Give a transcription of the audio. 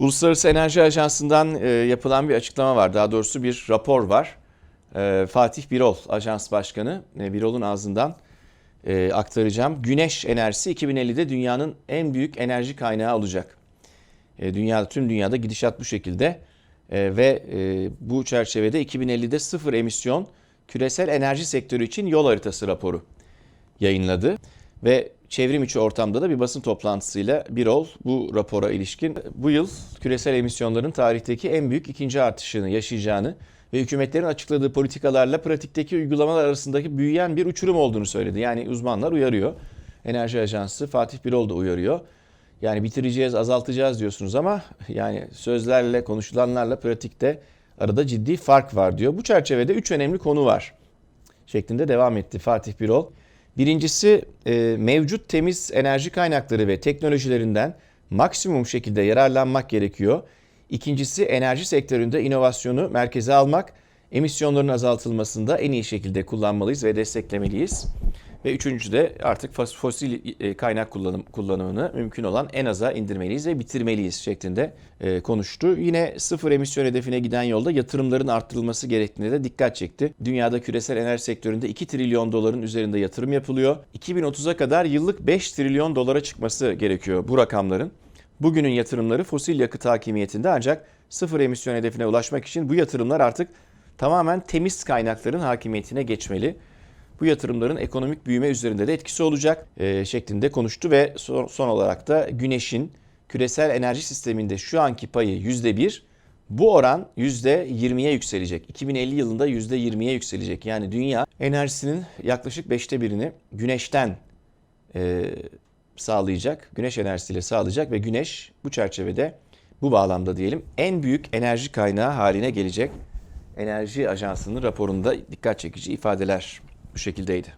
Uluslararası Enerji Ajansı'ndan e, yapılan bir açıklama var. Daha doğrusu bir rapor var. E, Fatih Birol, Ajans Başkanı e, Birol'un ağzından e, aktaracağım. Güneş enerjisi 2050'de dünyanın en büyük enerji kaynağı olacak. E, dünya tüm dünyada gidişat bu şekilde E, ve e, bu çerçevede 2050'de sıfır emisyon küresel enerji sektörü için yol haritası raporu yayınladı ve çevrim içi ortamda da bir basın toplantısıyla Birol bu rapora ilişkin bu yıl küresel emisyonların tarihteki en büyük ikinci artışını yaşayacağını ve hükümetlerin açıkladığı politikalarla pratikteki uygulamalar arasındaki büyüyen bir uçurum olduğunu söyledi. Yani uzmanlar uyarıyor. Enerji Ajansı Fatih Birol da uyarıyor. Yani bitireceğiz, azaltacağız diyorsunuz ama yani sözlerle, konuşulanlarla pratikte arada ciddi fark var diyor. Bu çerçevede üç önemli konu var şeklinde devam etti Fatih Birol. Birincisi e, mevcut temiz enerji kaynakları ve teknolojilerinden maksimum şekilde yararlanmak gerekiyor. İkincisi enerji sektöründe inovasyonu merkeze almak, emisyonların azaltılmasında en iyi şekilde kullanmalıyız ve desteklemeliyiz. Ve üçüncü de artık fos- fosil e, kaynak kullanım, kullanımını mümkün olan en aza indirmeliyiz ve bitirmeliyiz şeklinde e, konuştu. Yine sıfır emisyon hedefine giden yolda yatırımların arttırılması gerektiğine de dikkat çekti. Dünyada küresel enerji sektöründe 2 trilyon doların üzerinde yatırım yapılıyor. 2030'a kadar yıllık 5 trilyon dolara çıkması gerekiyor bu rakamların. Bugünün yatırımları fosil yakıt hakimiyetinde ancak sıfır emisyon hedefine ulaşmak için bu yatırımlar artık tamamen temiz kaynakların hakimiyetine geçmeli bu yatırımların ekonomik büyüme üzerinde de etkisi olacak e, şeklinde konuştu ve son, son olarak da güneşin küresel enerji sisteminde şu anki payı %1, bu oran %20'ye yükselecek. 2050 yılında %20'ye yükselecek. Yani dünya enerjisinin yaklaşık beşte birini güneşten e, sağlayacak, güneş enerjisiyle sağlayacak ve güneş bu çerçevede bu bağlamda diyelim en büyük enerji kaynağı haline gelecek. Enerji Ajansı'nın raporunda dikkat çekici ifadeler bu şekildeydi.